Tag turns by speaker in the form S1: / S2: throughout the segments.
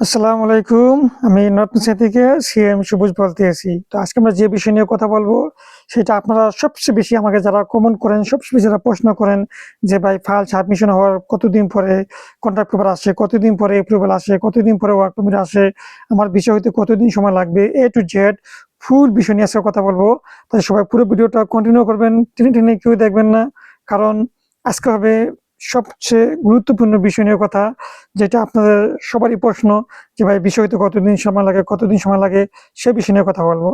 S1: আসসালামু আলাইকুম। আমি নতুনসা থেকে সিএম সবুজ বলতে আছি। তো আজকে আমরা যে বিষয় নিয়ে কথা বলব, সেটা আপনারা সবচেয়ে বেশি আমাকে যারা কমেন্ট করেন, সবচেয়ে বেশি যারা প্রশ্ন করেন যে, ভাই, ফাইল সাবমিশন হওয়ার কতদিন পরে কন্ট্রাক্ট পেপার আসে, কতদিন পরে এপ্রুভাল আসে, কতদিন পরে ওয়ার্ক পারমিট আসে, আমার বিষয় হইতে কতদিন সময় লাগবে এ টু জেড ফুল বিষয় নিয়ে আজকে কথা বলব। তাই সবাই পুরো ভিডিওটা কন্টিনিউ করবেন, টেনে টেনে কেউ দেখবেন না, কারণ আজকে হবে সবচেয়ে গুরুত্বপূর্ণ বিষয় নিয়ে কথা, যেটা আপনাদের সবারই প্রশ্ন যে, ভাই, বিষয় হইতে কতদিন সময় লাগে, কতদিন সময় লাগে? সে বিষয় নিয়ে কথা বলব।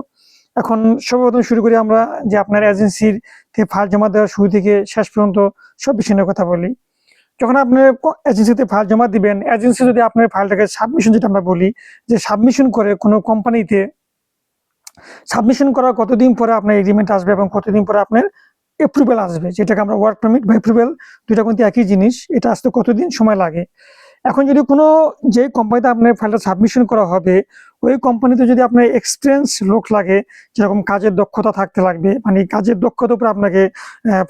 S1: এখন সর্বপ্রথম শুরু করি আমরা যে, আপনার এজেন্সির থেকে ফাইল জমা দেওয়ার শুরু থেকে শেষ পর্যন্ত সব বিষয় নিয়ে কথা বলি। যখন আপনি এজেন্সিতে ফাইল জমা দিবেন এজেন্সি যদি আপনার ফাইলটাকে সাবমিশন যেটা আমরা বলি, যে সাবমিশন করে কোনো কোম্পানিতে সাবমিশন করার কতদিন পরে আপনার এগ্রিমেন্ট আসবে এবং কতদিন পরে আপনার এপ্রুভেল আসবে, যেটাকে আমরা ওয়ার্ক পারমিট বা অ্যাপ্রুভেল দুইটা কিন্তু একই জিনিস, এটা আসতে কতদিন সময় লাগে? এখন যদি কোনো যে কোম্পানিতে আপনার ফাইলটা সাবমিশন করা হবে, ওই কোম্পানিতে যদি আপনার এক্সপিরিয়েন্স লোক লাগে, যেরকম কাজের দক্ষতা থাকতে লাগবে মানে কাজের দক্ষতার উপরে আপনাকে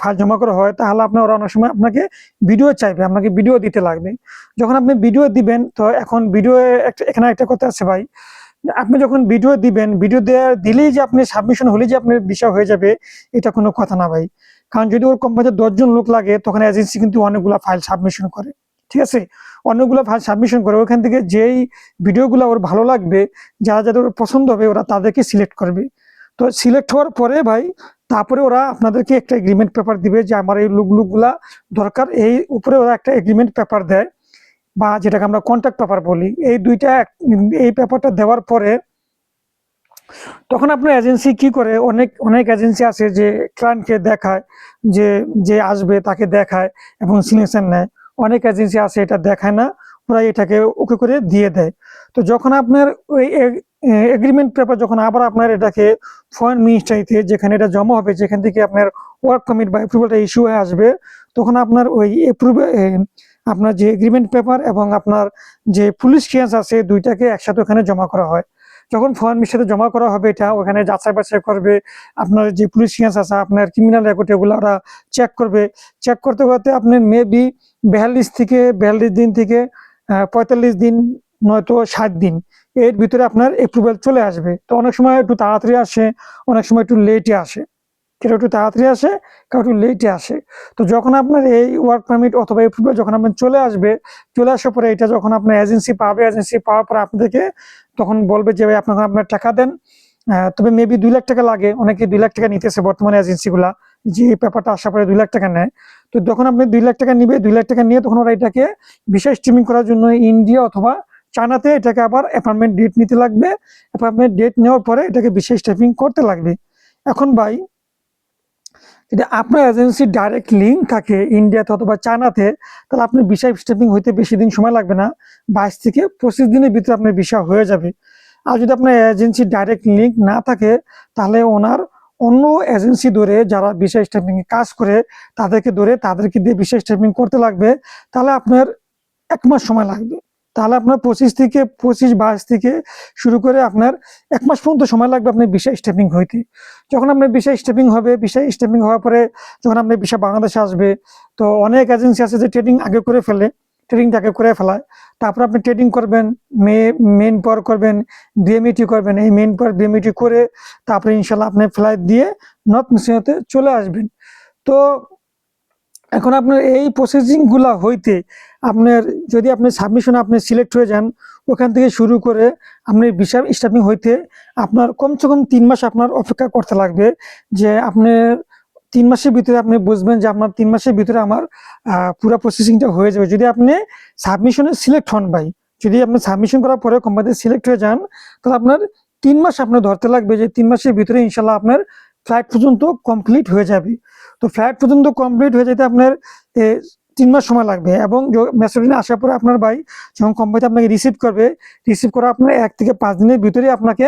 S1: ফাইল জমা করা হয়, তাহলে আপনার ওরা অনেক সময় আপনাকে ভিডিও চাইবে, আপনাকে ভিডিও দিতে লাগবে। যখন আপনি ভিডিও দিবেন, তো এখন ভিডিও একটা, এখানে একটা কথা আছে ভাই আপনি যখন ভিডিও দিবেন ভিডিও দেওয়া দিলেই যে আপনি সাবমিশন হলে যে আপনার বিষয় হয়ে যাবে, এটা কোনো কথা না ভাই। কারণ যদি ওর কোম্পানিতে দশজন লোক লাগে, তখন এজেন্সি কিন্তু অনেকগুলো ফাইল সাবমিশন করে, ঠিক আছে? অনেকগুলো ফাইল সাবমিশন করে, ওখান থেকে যেই ভিডিওগুলো ওর ভালো লাগবে, যারা যাদের ওর পছন্দ হবে, ওরা তাদেরকে সিলেক্ট করবে। তো সিলেক্ট হওয়ার পরে ভাই, তারপরে ওরা আপনাদেরকে একটা এগ্রিমেন্ট পেপার দিবে যে আমার এই লুক লুকগুলা দরকার, এই উপরে ওরা একটা এগ্রিমেন্ট পেপার দেয়। বা যেটাকে আমরা কন্ট্যাক্ট পেপার বলি, এই দুইটা এই পেপারটা দেওয়ার পরে তখন আপনার এজেন্সি কি করে? অনেক অনেক এজেন্সি আছে যে ক্লায়েন্টকে দেখায়, যে যে আসবে তাকে দেখায় এবং সিলেকশন নেয়। অনেক এজেন্সি আছে এটা দেখায় না, ওরা এটাকে ওকে করে দিয়ে দেয়। তো যখন আপনার ওই এগ্রিমেন্ট পেপার যখন আবার আপনার এটাকে ফরেন মিনিস্ট্রিতে যেখানে এটা জমা হবে, যেখান থেকে আপনার ওয়ার্ক কমিট বা অ্যাপ্রুভালটা ইস্যু হয়ে আসবে, তখন আপনার ওই অ্যাপ্রুভ আপনার যে এগ্রিমেন্ট পেপার এবং আপনার যে পুলিশ ক্লিয়ারেন্স আছে, দুইটাকে একসাথে ওখানে জমা করা হয়। যখন ফরেন মিনিস্ট্রিতে জমা করা হবে, এটা ওখানে যাচাই বাছাই করবে। আপনার যে পুলিশ ক্লিয়ারেন্স আছে, আপনার ক্রিমিনাল রেকর্ড এগুলো ওরা চেক করবে। চেক করতে করতে আপনি মেবি বিয়াল্লিশ থেকে বিয়াল্লিশ দিন থেকে পঁয়তাল্লিশ দিন, নয়তো ষাট দিন, এর ভিতরে আপনার এপ্রুভাল চলে আসবে। তো অনেক সময় একটু তাড়াতাড়ি আসে, অনেক সময় একটু লেটে আসে। কেউ একটু তাড়াতাড়ি আসে কেউ একটু লেটে আসে। তো যখন আপনার এই ওয়ার্ক পারমিট অথবা এপ্রুভাল যখন আপনার চলে আসবে, চলে আসার পরে এটা যখন আপনার এজেন্সি পাবে এজেন্সি পাওয়ার পরে আপনাদেরকে তখন বলবে যে, ভাই, আপনাকে আপনার টাকা দেন। তবে মেবি দুই লাখ টাকা লাগে, অনেকে দুই লাখ টাকা নিতেছে বর্তমানে এজেন্সিগুলা যে এই পেপারটা আসার পরে দুই লাখ টাকা নেয়। তো যখন আপনি দুই লাখ টাকা নিবে, দুই লাখ টাকা নিয়ে তখন ওরা এটাকে বিশেষ স্ট্রিমিং করার জন্য ইন্ডিয়া অথবা চায়নাতে এটাকে আবার অ্যাপয়েন্টমেন্ট ডেট নিতে লাগবে। অ্যাপয়েন্টমেন্ট ডেট নেওয়ার পরে এটাকে বিশেষ স্টেপিং করতে লাগবে। এখন ভাই যদি আপনার এজেন্সির ডাইরেক্ট লিঙ্ক থাকে ইন্ডিয়াতে অথবা চায়নাতে তাহলে আপনার ভিসা স্টেপিং হইতে বেশি দিন সময় লাগবে না। বাইশ থেকে পঁচিশ দিনের ভিতরে আপনার ভিসা হয়ে যাবে। আর যদি আপনার এজেন্সির ডাইরেক্ট লিঙ্ক না থাকে, তাহলে ওনার অন্য এজেন্সি ধরে যারা ভিসা স্টেপিং কাজ করে, তাদেরকে ধরে তাদেরকে দিয়ে ভিসা স্টেপিং করতে লাগবে। তাহলে আপনার এক মাস সময় লাগবে। তাহলে আপনার পঁচিশ থেকে, পঁচিশ বাইশ থেকে শুরু করে আপনার এক মাস পর্যন্ত সময় লাগবে আপনার ভিসা স্টেপিং হইতে। যখন আপনার ভিসা স্টেপিং হবে, ভিসা স্টেপিং হওয়ার পরে যখন আপনার ভিসা বাংলাদেশে আসবে, তো অনেক এজেন্সি আছে যে ট্রেডিং আগে করে ফেলে ট্রেডিংটা আগে করে ফেলায়। তারপর আপনি ট্রেডিং করবেন, মে মেন পর করবেন বিএমইটি করবেন। এই মেন পাওয়ার বিএমইটি করে তারপরে ইনশাল্লাহ আপনি ফ্লাইট দিয়ে নর্থ মিশনাতে চলে আসবেন। তো এখন আপনার এই প্রসেসিংগুলা হইতে আপনার যদি আপনি সাবমিশন আপনি সিলেক্ট হয়ে যান, ওখান থেকে শুরু করে আপনি ভিসা স্টাফিং হইতে আপনার কমসে কম তিন মাস আপনার অপেক্ষা করতে লাগবে যে আপনার তিন মাসের ভিতরে আপনি বুঝবেন যে আপনার তিন মাসের ভিতরে আমার পুরো প্রসেসিংটা হয়ে যাবে। যদি আপনি সাবমিশনে সিলেক্ট হন ভাই, যদি আপনি সাবমিশন করার পরে কোম্পানিতে সিলেক্ট হয়ে যান, তাহলে আপনার তিন মাস আপনার ধরতে লাগবে যে তিন মাসের ভিতরে ইনশাল্লাহ আপনার ফ্লাইট পর্যন্ত কমপ্লিট হয়ে যাবে। তো ফ্লাইট পর্যন্ত কমপ্লিট হয়ে যেতে আপনার তিন মাস সময় লাগবে এবং মেসোডিনে আসার পরে আপনার ভাই যখন কোম্পানিতে আপনাকে রিসিভ করবে রিসিভ করা আপনার এক থেকে পাঁচ দিনের ভিতরে আপনাকে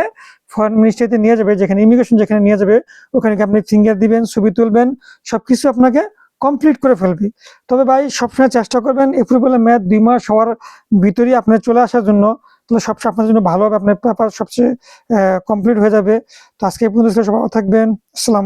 S1: ফরেন মিনিস্ট্রিতে নিয়ে যাবে, যেখানে ইমিগ্রেশন যেখানে নিয়ে যাবে, ওখানে আপনি ফিঙ্গার দিবেন, ছবি তুলবেন, সবকিছু আপনাকে কমপ্লিট করে ফেলবে। তবে ভাই সবসময় চেষ্টা করবেন এপ্রুভেলের ম্যাথ দুই মাস হওয়ার ভিতরেই আপনার চলে আসার জন্য, তাহলে সবসময় আপনার জন্য ভালো হবে, আপনার পেপার সবচেয়ে কমপ্লিট হয়ে যাবে। তো আজকে এই পর্যন্ত সবাই থাকবেন। আসসালাম